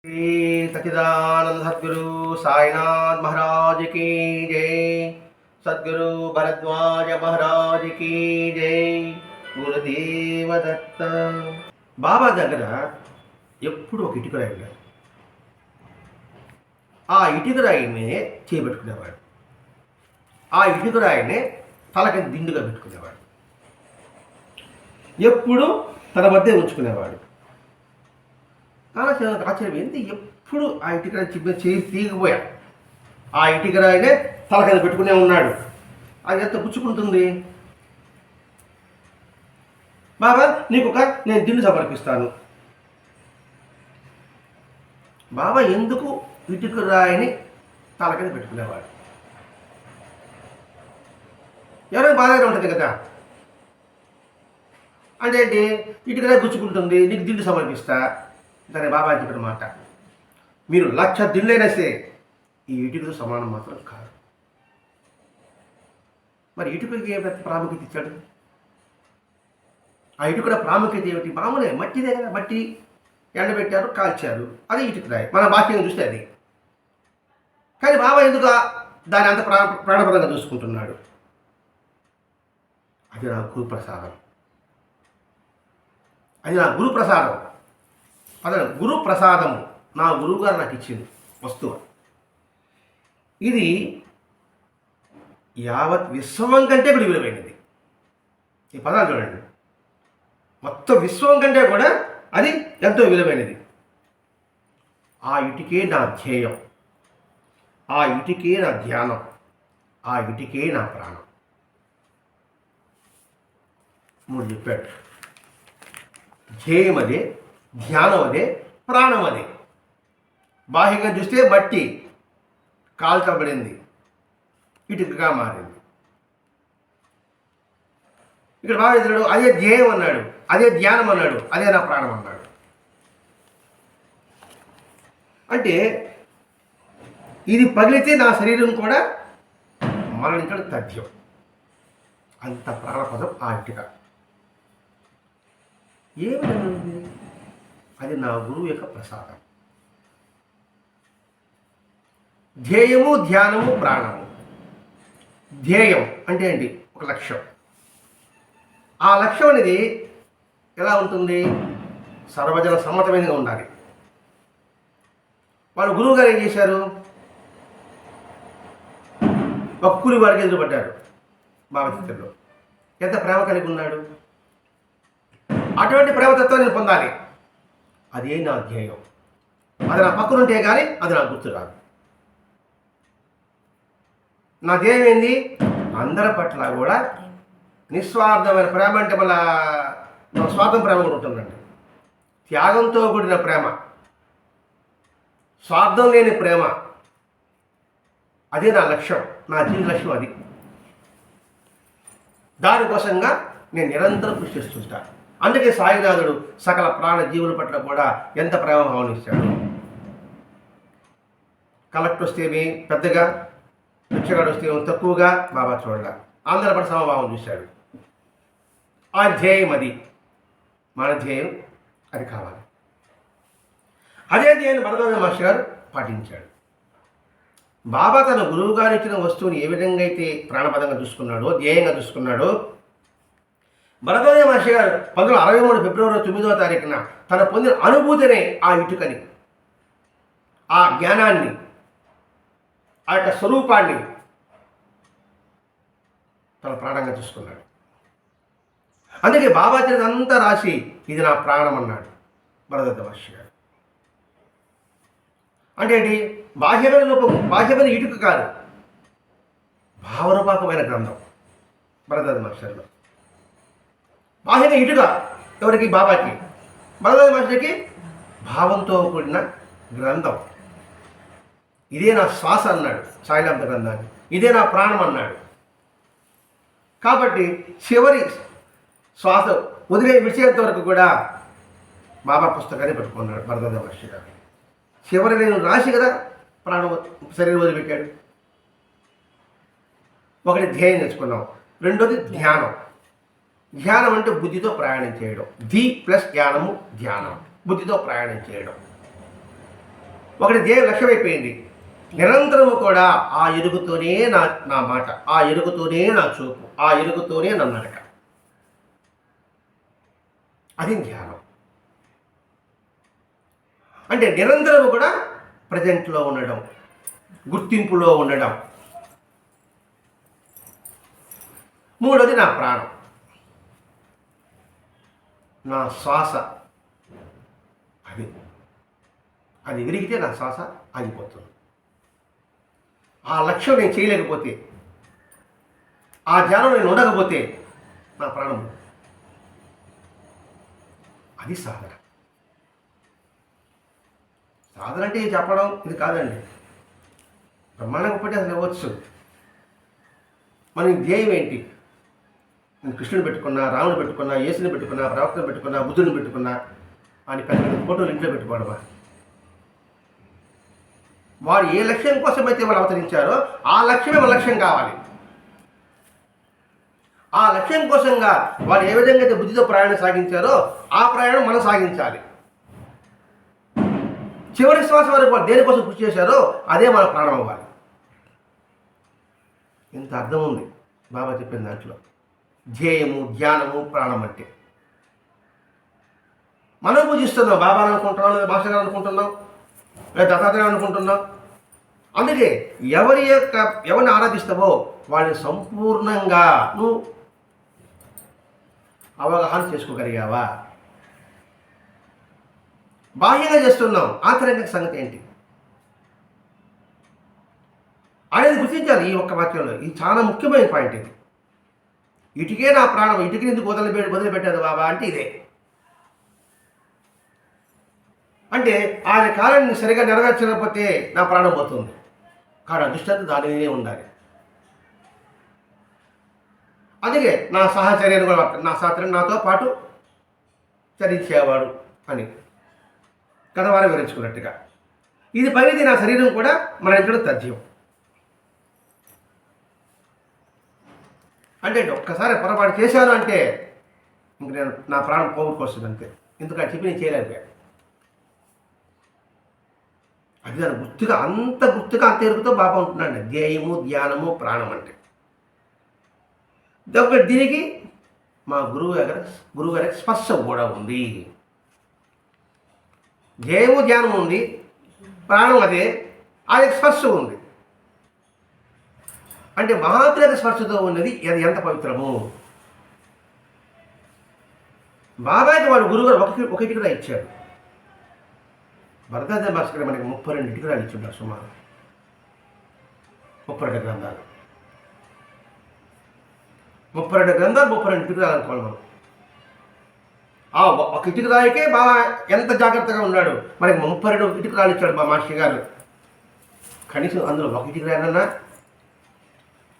श्री सच्चिदानंद सदगुरु साईनाथ महाराज की जय सदगुरु भरद्वाज महाराज की జై గురుదేవ దత్త బాబా దగ్గర ఎప్పుడు ఒక ఇటుక రాయి ఉండేది ఆ ఇటుక రాయిని చేపెట్టుకునేవాడు ఆ ఇటుక రాయిని తలకి దిండుగా పెట్టుకునేవాడు ఎప్పుడు తన మధ్య ఉంచుకునేవాడు ఆలోచన ఆశ్చర్యం. ఏంటి ఎప్పుడు ఆ ఇటుకరాయి చిన్న చేయి తీగిపోయా? ఆ ఇటుకరాయినే తల కింద పెట్టుకునే ఉన్నాడు. అది ఎంత గుచ్చుకుంటుంది? బాబా నీకు ఒక నేను దిండు సమర్పిస్తాను. బాబా ఎందుకు ఇటుక రాయిని తల కింద పెట్టుకునేవాడు? ఎవరైనా బాగానే ఉంటుంది కదా? అంటే ఏంటి? ఇటుకరాయి గుచ్చుకుంటుంది నీకు దిండు సమర్పిస్తా. దాని బాబా చెప్పిన మాట. మీరు లక్ష దిళ్ళైనా సరే ఈ ఇటుకతో సమానం మాత్రం కాదు. మరి ఇటుకలకి ఏ ప్రాముఖ్యత ఇచ్చాడు? ఆ ఇటుకల ప్రాముఖ్యత ఏమిటి? మామూలే మట్టిదే కదా మట్టి. ఎండబెట్టారు కాల్చారు. అది ఇటుక రాయి. మన బాక్యంగా చూస్తే అది. కానీ బాబా ఎందుకు దాని అంత ప్రా ప్రాణప్రదంగా చూసుకుంటున్నాడు? అది నా గురు ప్రసాదం అది నా గురు ప్రసాదం అదే గురు ప్రసాదము. నా గురువుగారు నాకు ఇచ్చింది వస్తువు. ఇది యావత్ విశ్వం కంటే కూడా విలువైనది. ఈ పదాలు చూడండి. మొత్తం విశ్వం కంటే కూడా అది ఎంతో విలువైనది. ఆ ఇటుకే నా ధ్యేయం. ఆ ఇటుకే నా ధ్యానం. ఆ ఇటుకే నా ప్రాణం. మూడు చెప్పాడు. ధ్యేయం అదే ధ్యానం అదే ప్రాణం అదే బాహ్యంగా చూస్తే మట్టి కాల్చబడింది ఇటుకగా మారింది. ఇక్కడ భావిస్తున్నాడు అదే ధ్యేయం అన్నాడు అదే ధ్యానం అన్నాడు అదే నా ప్రాణం అన్నాడు. అంటే ఇది పగిలితే నా శరీరం కూడా మరణించడం తథ్యం అంత ప్రాణపదం ఆ ఇటుక ఏ విధమైనది అది నా గురువు యొక్క ప్రసాదం. ధ్యేయము ధ్యానము ప్రాణము. ధ్యేయం అంటే ఏంటి? ఒక లక్ష్యం. ఆ లక్ష్యం అనేది ఎలా ఉంటుంది? సర్వజన సమ్మతమైనగా ఉండాలి. వాళ్ళు గురువు గారు ఏం చేశారు? ఒక వారికి ఎదురుపడ్డారు బాబా ఎంత ప్రేమ కలిగి ఉన్నాడు? అటువంటి ప్రేమతత్వాన్ని నేను పొందాలి. అదే నా ధ్యేయం. అది నా పక్కనుంటే కానీ అది నాకు గుర్తు రాదు. నా ధ్యేయం ఏంది? అందరి పట్ల కూడా నిస్వార్థమైన ప్రేమ అంటే మళ్ళా మన స్వార్థం ప్రేమ కూడా ఉంటుందండి. త్యాగంతో కూడిన ప్రేమ. స్వార్థం లేని ప్రేమ. అదే నా లక్ష్యం. నా జీవిత లక్ష్యం అది. దానికోసంగా నేను నిరంతరం కృషి చేస్తుంటా. అందుకే సాయినాథుడు సకల ప్రాణ జీవుల పట్ల కూడా ఎంత ప్రేమ భావనిస్తాడు కలెక్టర్ వస్తేమి పెద్దగా భిక్షగాడు వస్తే తక్కువగా బాబా చూడాల. అందరి సమభావం చూశాడు. ఆ ధ్యేయం అది. మన ధ్యేయం అది కావాలి. అదే ధ్యేయం భరద్వాజ మాస్టర్ గారు పాటించాడు. బాబా తన గురువు గారు ఇచ్చిన వస్తువుని ఏ విధంగా అయితే ప్రాణపదంగా చూసుకున్నాడో ధ్యేయంగా చూసుకున్నాడో భరతనే మహర్షి గారు పంతొమ్మిది వందల అరవై మూడు ఫిబ్రవరి తొమ్మిదవ తారీఖున తన పొందిన అనుభూతినే ఆ ఇటుకని ఆ జ్ఞానాన్ని ఆ యొక్క స్వరూపాన్ని తన ప్రాణంగా చూసుకున్నాడు అందుకే బాబా చరిత్ర అంతా రాసి ఇది నా ప్రాణం అన్నాడు భరదత్త మహర్షి గారు. అంటే ఏంటి? బాహ్యమైన రూపం బాహ్యమైన ఇటుక కాదు భావరూపాకమైన గ్రంథం భరదత్త మహర్షిలో బాహ్యంగా ఇటుక ఎవరికి? బాబాకి. భరదత్త మహర్షికి భావంతో కూడిన గ్రంథం. ఇదే నా శ్వాస అన్నాడు సాయిలాంత గ్రంథాన్ని. ఇదే నా ప్రాణం అన్నాడు. కాబట్టి చివరి శ్వాస వదిలే విషయంత వరకు కూడా బాబా పుస్తకాన్ని పెట్టుకున్నాడు భరద్వాజ మహర్షి గారు. చివరి నేను రాసి కదా ప్రాణం శరీరం వదిలిపెట్టాడు. ఒకటి ధ్యేయం తెచ్చుకున్నాం రెండోది ధ్యానం. ధ్యానం అంటే బుద్ధితో ప్రయాణం చేయడం. ధి ప్లస్ జ్ఞానము ధ్యానం. బుద్ధితో ప్రయాణం చేయడం. ఒకటి ధ్యేయం లక్ష్యమైపోయింది. నిరంతరము కూడా ఆ ఎరుగుతోనే నా నా మాట ఆ ఎరుగుతోనే నా చూపు ఆ ఎరుగుతోనే నా నడక. అది ధ్యానం. అంటే నిరంతరము కూడా ప్రజెంట్లో ఉండడం గుర్తింపులో ఉండడం. మూడోది నా ప్రాణం. నా శ్వాస. అది. అది విరిగితే నా శ్వాస ఆగిపోతుంది. ఆ లక్ష్యం నేను చేయలేకపోతే ఆ ధ్యానం నేను ఉండకపోతే నా ప్రాణం అది సాధన. సాధన అంటే చెప్పడం? ఇది కాదండి. బ్రహ్మాండంగా ఒకటి అసలు ఇవ్వచ్చు. మన ధ్యేయం ఏంటి? నేను కృష్ణుని పెట్టుకున్నా రాముని పెట్టుకున్నా యేసుని పెట్టుకున్నా ప్రవక్తను పెట్టుకున్నా బుద్ధుని పెట్టుకున్నా అని పెద్ద పెద్ద ఫోటోలు ఇంట్లో పెట్టుకోవడమా వారు. ఏ లక్ష్యం కోసం అయితే వాళ్ళు అవతరించారో ఆ లక్ష్యమే మన లక్ష్యం కావాలి. ఆ లక్ష్యం కోసంగా వారు ఏ విధంగా అయితే బుద్ధితో ప్రయాణం సాగించారో ఆ ప్రయాణం మనం సాగించాలి. చివరి శ్వాస వరకు వారు దేనికోసం కృషి చేశారో అదే మన ప్రాణం అవ్వాలి. ఇంత అర్థం ఉంది బాబా చెప్పిన దాంట్లో. ధ్యేయము ధ్యానము ప్రాణం అంటే. మనం పూజిస్తున్నాం బాబా అనుకుంటున్నాం లేదా మాస్టర్ గారు అనుకుంటున్నాం లేదా దత్తాత్రేయం అనుకుంటున్నాం. అందుకే ఎవరి యొక్క ఎవరిని ఆరాధిస్తావో వాళ్ళని సంపూర్ణంగా నువ్వు అవగాహన చేసుకోగలిగావా? బాహ్యంగా చేస్తున్నాం ఆంతరిక సంగతి ఏంటి? అనేది గుర్తించాలి ఈ ఒక్క వాక్యంలో. ఇది చాలా ముఖ్యమైన పాయింట్ ఇది. ఇటుకే నా ప్రాణం ఇటుకని ఎందుకు వదిలి వదిలిపెట్టేది బాబా? అంటే ఇదే. అంటే ఆయన కాలాన్ని సరిగా నెరవేర్చకపోతే నా ప్రాణం పోతుంది. కానీ అదృష్టత దానినే ఉండాలి. అందుకే నా సహచర్యను కూడా నా సహచర్యం నాతో పాటు చరించేవాడు అని. కథవారం వివరించుకున్నట్టుగా. ఇది పరిధి నా శరీరం కూడా మన ఇంట్లో తథ్యం. అంటే ఒక్కసారి పొరపాటు చేశాను అంటే ఇంక నేను నా ప్రాణం పోగొట్టుకొస్తుంది అంతే. ఎందుకంటే చెప్పి నేను చేయలేకపోయాను. అది దాని గుర్తుగా అంత గుర్తుగా అంత ఎరుగుతో బాబా ఉంటున్నాడు ధ్యేయము ధ్యానము ప్రాణం అంటే. ఒకటి దీనికి మా గురువు దగ్గర గురువు గారికి స్పర్శ కూడా ఉంది. ధ్యేయము ధ్యానం ఉంది. ప్రాణం అదే. అది స్పర్శ ఉంది. అంటే మహాత్రేత స్పర్శతో ఉన్నది అది ఎంత పవిత్రము? బాబాకి వాడు గురువుగారు ఒక ఒక ఇటుకరా ఇచ్చాడు భరతాజ భాస్కర్ మనకి ముప్పై రెండు ఇటుకరాలు ఇచ్చుంటారు సుమారు. ముప్పై రెండు గ్రంథాలు. ముప్పై రెండు గ్రంథాలు ముప్పై రెండు ఇటుకరాలు అనుకోవాలి మనం. ఆ ఒక ఇటుకరాయికే బాబా ఎంత జాగ్రత్తగా ఉన్నాడు? మనకి ముప్పై రెండు ఇటుకరాలు ఇచ్చాడు మా మాస్టర్ గారు. కనీసం అందులో ఒక ఇటుకరాయనన్నా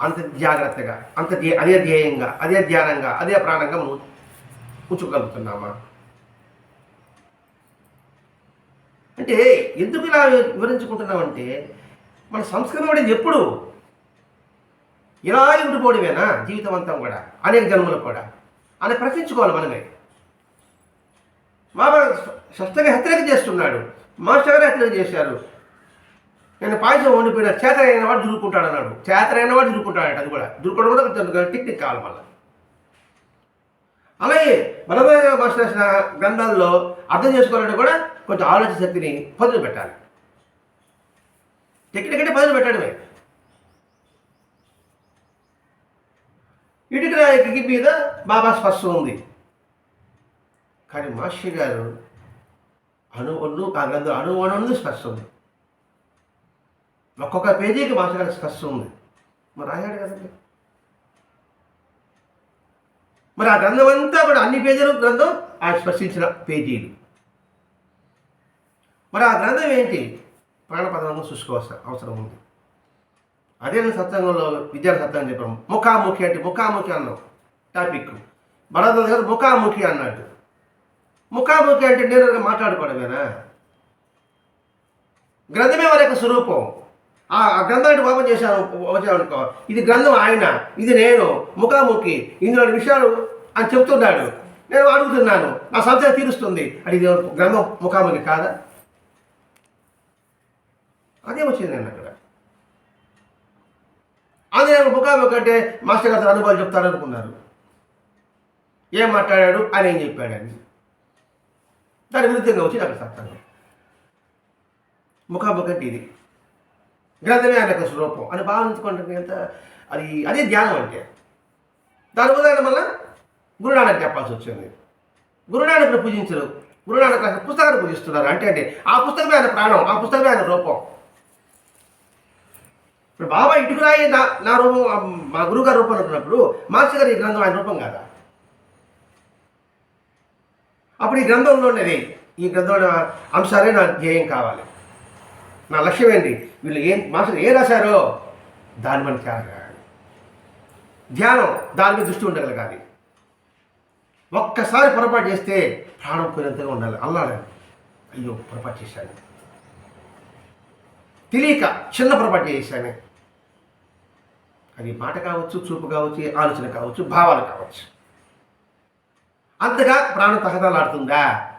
అంత జాగ్రత్తగా అంత అదే ధ్యేయంగా అదే ధ్యానంగా అదే ప్రాణంగా మనం ఉంచుకోగలుగుతున్నామా? అంటే ఎందుకు ఇలా వివరించుకుంటున్నామంటే మన సంస్కృతం అనేది ఎప్పుడు ఇలా ఉండిపోవడమేనా జీవితం అంతా కూడా అనేక జన్మలు కూడా? అని ప్రశ్నించుకోవాలి మనమే. మా స్పష్టంగా హెచ్చరిక చేస్తున్నాడు మాస్టర్ గారు హెచ్చరిక చేశారు నేను పాయసం వండిపోయిన చేత అయిన వాడు దురుకుంటాడు అన్నాడు చేత వాడు దురుకుంటాడట అది కూడా దురుకోవడం కూడా కొంచెం టెక్నిక్ కావాలి మళ్ళీ అలాగే బలమైన భాష రాసిన గ్రంథాల్లో అర్థం చేసుకోవాలంటే కూడా కొంచెం ఆలోచన శక్తిని పదులు పెట్టాలి టెక్నిక్ అంటే పదులు పెట్టడమే ఇటుక రాయకి మీద బాబా స్పష్టం ఉంది కానీ మాస్టర్ గారు అణు ఒళ్ళు ఆ గ్రంథం అణు అణు స్పష్టం ఉంది ఒక్కొక్క పేజీకి మాస్టర్ గారికి స్పర్శ ఉంది. మరి రాయాడు కదండి మరి ఆ గ్రంథం అంతా కూడా అన్ని పేజీలు గ్రంథం ఆయన స్పర్శించిన పేజీలు. మరి ఆ గ్రంథం ఏంటి? ప్రాణపదంలో చూసుకోవాల్సిన అవసరం ఉంది. అదే సత్సంగంలో విద్యార్థి సత్సంగం చెప్పాము ముఖాముఖి అంటే ముఖాముఖి అన్నాం టాపిక్. బలద గారు ముఖాముఖి అన్నాడు. ముఖాముఖి అంటే నేను మాట్లాడుకోవడమేనా? గ్రంథమే వారి యొక్క స్వరూపం. ఆ గ్రంథాన్ని ఓపెన్ చేశాను వచ్చామనుకో ఇది గ్రంథం ఆయన ఇది నేను ముఖాముఖి. ఇందులో విషయాలు అని చెప్తున్నాడు. నేను అడుగుతున్నాను. నా సంశయం తీరుస్తుంది. అది ఇది గ్రంథం ముఖాముఖి కాదా? అదే వచ్చింది నేను అక్కడ. అందులో ముఖాముఖి అంటే మాస్టర్ గారు అనుభవాలు చెప్తాడు అనుకున్నారు. ఏం మాట్లాడాడు? ఆయన ఏం చెప్పాడని. దాని విరుద్ధంగా వచ్చి నాకు సత్తాను ముఖాముఖి అంటే ఇది. గ్రంథమే ఆయన యొక్క స్వరూపం అని భావించుకుంటుంది ఎంత అది అదే ధ్యానం అంటే. దాని ఉదాహరణ మళ్ళా గురునానక్ చెప్పాల్సి వచ్చింది. గురునానక్ని పూజించరు. గురునానక్ పుస్తకాన్ని పూజిస్తున్నారు. అంటే అంటే ఆ పుస్తకమే ఆయన ప్రాణం. ఆ పుస్తకమే ఆయన రూపం. ఇప్పుడు బాబా ఇంటికి రాయి నా నా రూపం మా గురుగారు రూపం అనుకున్నప్పుడు మాస్టర్ గారు ఈ గ్రంథం ఆయన రూపం కాదా? అప్పుడు ఈ గ్రంథంలో ఉన్నది ఈ గ్రంథంలో అంశాలే నా ధ్యేయం కావాలి. నా లక్ష్యం ఏంటి? వీళ్ళు ఏం మాస్టర్ ఏం రాశారో దాని మన త్యాగం ధ్యానం దాని మీద దృష్టి ఉండగలగాలి. ఒక్కసారి పొరపాటు చేస్తే ప్రాణం పోయినంతగా ఉండాలి. అల్లాడాలి అయ్యో పొరపాటు చేశాను. తెలియక చిన్న పొరపాటు చేశాను. అది మాట కావచ్చు చూపు కావచ్చు ఆలోచన కావచ్చు భావాలు కావచ్చు. అంతగా ప్రాణం తహతలాడుతుందా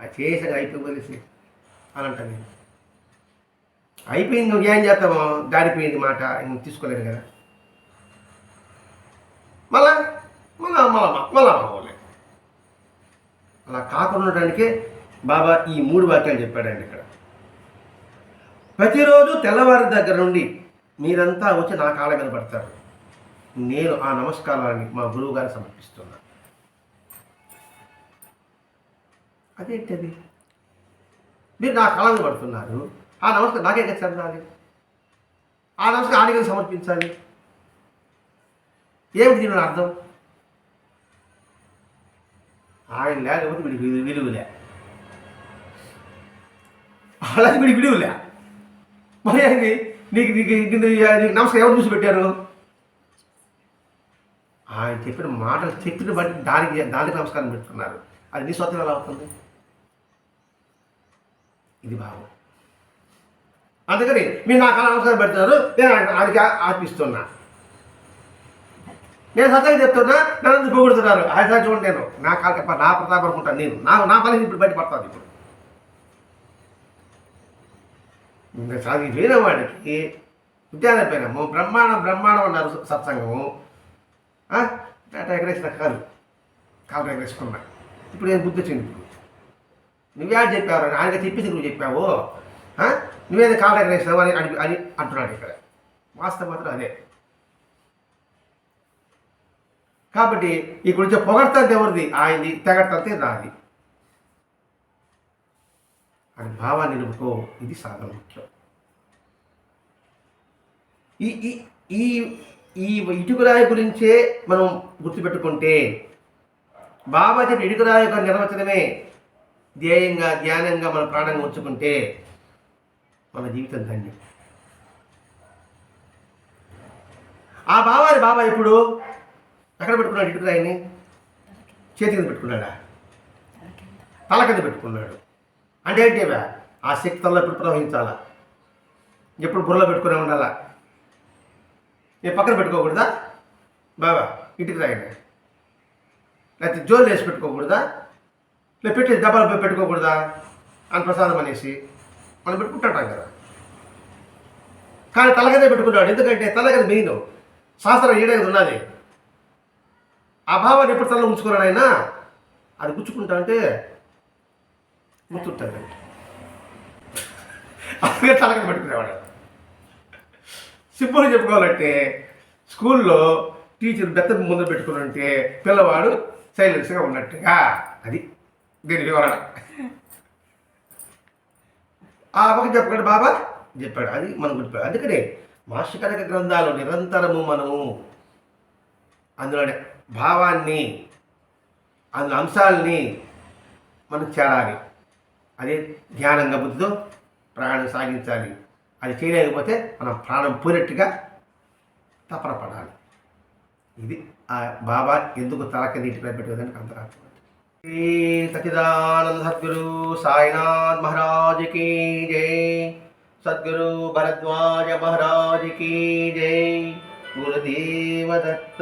అది చేసాక అయిపోయి అని అంటాను నేను. అయిపోయింది నువ్వు ఏం చేస్తామో దాడిపోయింది మాట తీసుకోలేదు కదా. మళ్ళా మళ్ళా మళ్ళా మళ్ళా మామూలే. అలా కాకుండా ఉండడానికే బాబా ఈ మూడు వాక్యాలు చెప్పాడండి ఇక్కడ. ప్రతిరోజు తెల్లవారి దగ్గర నుండి మీరంతా వచ్చి నా కాళ్ళ మీద పడతారు. నేను ఆ నమస్కారాన్ని మా గురువు గారు సమర్పిస్తున్నా. అదేంటి అది మీరు నా కాళ్ళ మీద పడుతున్నారు. ఆ నమస్కారం నాకే కదా చెందాలి ఆ నమస్కారం ఆడికి సమర్పించాలి. ఏమిటి దీని అర్థం? ఆయన లేకపోతే వీడికి విలువలే అలాగే వీడికి విలువలే మరి అది నీకు నీకు నీకు నమస్కారం ఎవరు చూసి పెట్టారు? ఆయన చెప్పిన మాటలు చెప్పిన బట్టి దానికి దానికి నమస్కారం పెడుతున్నారు అది నీ స్వతం ఎలా అవుతుంది? ఇది భావం అందుకని మీరు నాకు అలా అవసరం పెడుతున్నారు నేను ఆడికి ఆయనకి ఆర్పిస్తున్నా. నేను సత్యంగా చెప్తున్నా నన్ను పొగుడుతున్నారు? ఆయన చూడండి నేను. నా నా ప్రతాపం అనుకుంటాను నేను. నా నా పని ఇప్పుడు బయట ఇప్పుడు. ఇంకా వాడికి విద్యాలయం పోయినాము బ్రహ్మాండం బ్రహ్మాండం అన్నారు సత్సంగము. ఆ? టాటా ఎగరేసిన కాదు కాలు ఎగరేసుకున్నా. ఇప్పుడు నేను బుద్ధి వచ్చింది ఇప్పుడు. నువ్వే చెప్పావు ఆయన చెప్పింది నువ్వు చెప్పావు. నువ్వేదో కాలు ఎగరేసినావు అని అని అని అంటున్నాడు ఇక్కడ. వాస్తవ మాత్రం అదే. కాబట్టి ఇక్కడ వచ్చే పొగడతాది ఎవరిది? ఆయనది. తెగడతంతే నాది. అని భావాన్ని నిలుపుకో ఇది సాధన ముఖ్యం. ఈ ఈ ఈ ఈ గురించే మనం గుర్తుపెట్టుకుంటే బాబా చెప్పిన ఇటుకురాయి యొక్క నిర్వచనమే ధ్యేయంగా ధ్యానంగా మన ప్రాణంగా ఉంచుకుంటే మన జీవితం ధన్యం. ఆ బావారి బాబా ఇప్పుడు ఎక్కడ పెట్టుకున్నాడు ఇటుకరాయిని చేతి కింద పెట్టుకున్నాడా? తల కింద పెట్టుకున్నాడు. అంటే ఏంటి ఆ శక్తి తనలో ఎప్పుడు ప్రవహించాలా? ఎప్పుడు బుర్రలో పెట్టుకునే ఉండాలా? నేను పక్కన పెట్టుకోకూడదా? బాబా ఇంటికి రాయండి లేకపోతే జోలు వేసి పెట్టుకోకూడదా? లేకపోతే పెట్టి డబ్బాలు పెట్టుకోకూడదా? అని ప్రసాదం అనేసి. మనం పెట్టుకుంటాం కదా కానీ తలగదే పెట్టుకున్నాడు. ఎందుకంటే తలగది మెయిన్. శాస్త్రం ఏడేది ఉన్నది. ఆ భావాన్ని ఎప్పుడు తలలో ఉంచుకున్నాడు ఆయన? అది గుచ్చుకుంటా అంటే గుర్తుంటుంది. అందుకే తలగది పెట్టుకునేవాడు. సింపుల్గా చెప్పుకోవాలంటే స్కూల్లో టీచర్ బెత్త ముందు పెట్టుకున్నంటే పిల్లవాడు సైలెన్స్గా ఉన్నట్టుగా. అది దీని వివరణ. ఆ ఒక చెప్పకండి బాబా? చెప్పాడు. అది మనం గుర్తుపెట్టాలి అందుకనే మాస్టర్ గ్రంథాలు నిరంతరము మనము అందులోని భావాన్ని అందులో అంశాలని మనం చేరాలి. అదే ధ్యానంగా బుద్ధితో ప్రాణం సాగించాలి. అది చేయలేకపోతే మనం ప్రాణం పోయినట్టుగా తపన పడాలి. ఇది ఆ బాబా ఎందుకు తలక నీటిపై పెట్టేదానికి అంతరాత్మ శ్రీ సచిదానంద సద్గురు సాయినాథ్ మహారాజ్ కీ జై సద్గురు భరద్వాజ మహారాజ్ కీ జై గురుదేవ దత్త